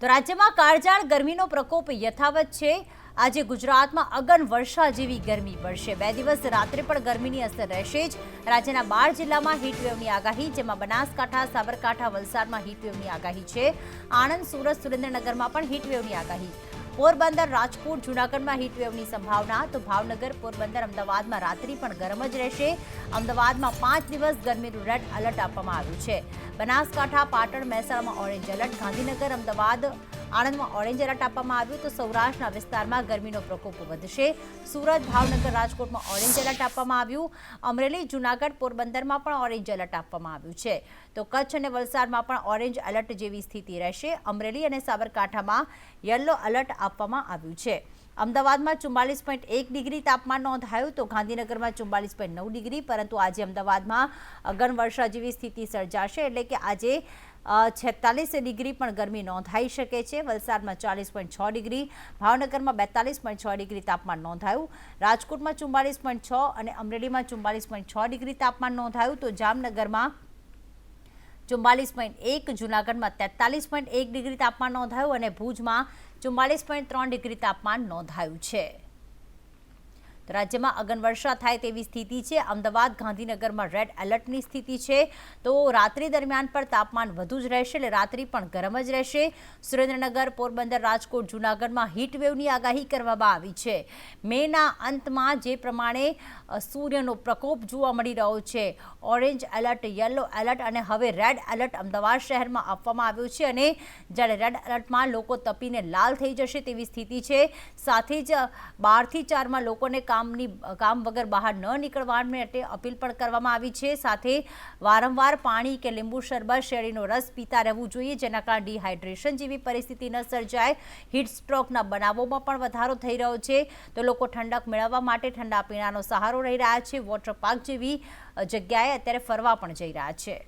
તો રાજ્યમાં કાળજાળ ગરમીનો પ્રકોપ યથાવત છે. આજે ગુજરાતમાં અગન વર્ષા જેવી ગરમી પડશે. બે દિવસ રાત્રે પણ ગરમીની અસર રહેશે જ. રાજ્યના બાર જિલ્લામાં હીટવેવની આગાહી, જેમાં બનાસકાંઠા, સાબરકાંઠા, વલસાડમાં હીટવેવની આગાહી છે. આણંદ, સુરત, સુરેન્દ્રનગરમાં પણ હીટવેવની આગાહી. પોરબંદર, રાજકોટ, જૂનાગઢમાં હીટવેવની સંભાવના, તો ભાવનગર, પોરબંદર, અમદાવાદમાં રાત્રિ પણ ગરમ જ રહેશે. અમદાવાદમાં પાંચ દિવસ ગરમીનું રેડ એલર્ટ આપવામાં આવ્યું છે. બનાસકાંઠા, પાટણ, મહેસાણામાં ઓરેન્જ એલર્ટ ગાંધીનગર, અમદાવાદ આણંદમાં ઓરેન્જ એલર્ટ આપવામાં આવ્યું તો સૌરાષ્ટ્રના વિસ્તારમાં ગરમીનો પ્રકોપ વધશે. સુરત, ભાવનગર, રાજકોટમાં ઓરેન્જ એલર્ટ આપવામાં આવ્યું. અમરેલી, જૂનાગઢ, પોરબંદરમાં પણ ઓરેન્જ એલર્ટ આપવામાં આવ્યું છે. તો કચ્છ અને વલસાડમાં પણ ઓરેન્જ એલર્ટ જેવી સ્થિતિ રહેશે. અમરેલી અને સાબરકાંઠામાં યલો એલર્ટ આપવામાં આવ્યું છે. અમદાવાદમાં ચુમ્માલીસ પોઈન્ટ એક ડિગ્રી તાપમાન નોંધાયું તો ગાંધીનગરમાં ચુમ્માલીસ પોઈન્ટ નવ ડિગ્રી, પરંતુ આજે અમદાવાદમાં અગનવર્ષા જેવી સ્થિતિ સર્જાશે એટલે કે આજે છેતાલીસ ડિગ્રી પણ ગરમી નોંધાઈ શકે છે. વલસાડમાં ચાલીસ પોઈન્ટ છ ડિગ્રી, ભાવનગરમાં બેતાલીસ પોઈન્ટ છ ડિગ્રી તાપમાન નોંધાયું. રાજકોટમાં ચુમ્માલીસ પોઈન્ટ છ અને અમરેલીમાં ચુમ્માલીસ પોઈન્ટ છ ડિગ્રી તાપમાન નોંધાયું. તો જામનગરમાં ચુમ્માલીસ પોઈન્ટ એક, જૂનાગઢમાં તેતાલીસ પોઈન્ટ એક ડિગ્રી તાપમાન નોંધાયું અને ભુજમાં ચુમ્માલીસ પોઈન્ટ ત્રણ ડિગ્રી તાપમાન નોંધાયું છે. રાજ્યમાં અગનવર્ષા થાય તેવી સ્થિતિ છે. અમદાવાદ ગાંધીનગરમાં રેડ એલર્ટની સ્થિતિ છે. તો રાત્રિ દરમિયાન પણ તાપમાન વધુ જ રહેશે એટલે રાત્રિ પણ ગરમ જ રહેશે. સુરેન્દ્રનગર, પોરબંદર, રાજકોટ, જૂનાગઢમાં હીટવેવની આગાહી કરવામાં આવી છે. મેના અંતમાં જે પ્રમાણે સૂર્યનો પ્રકોપ જોવા મળી રહ્યો છે. ઓરેન્જ એલર્ટ, યલો એલર્ટ અને હવે રેડ એલર્ટ અમદાવાદ શહેરમાં આપવામાં આવ્યું છે અને જ્યારે રેડ એલર્ટમાં લોકો તપીને લાલ થઈ જશે તેવી સ્થિતિ છે. સાથે જ, બારથી ચારમાં લોકોને કામની, કામ વગર બહાર ન નીકળવા માટે અપીલ પણ કરવામાં આવી છે. સાથે વારંવાર પાણી કે લીંબુ શરબત શેરડીનો રસ પીતા રહેવું જોઈએ, જેના કારણે ડિહાઇડ્રેશન જેવી પરિસ્થિતિ ન સર્જાય. હીટ સ્ટ્રોકના બનાવોમાં પણ વધારો થઈ રહ્યો છે. તો લોકો ઠંડક મેળવવા માટે ઠંડા પીણાનો સહારો રહી રહ્યા છે. વોટર પાર્ક જેવી જગ્યાએ અત્યારે ફરવા પણ જઈ રહ્યા છે.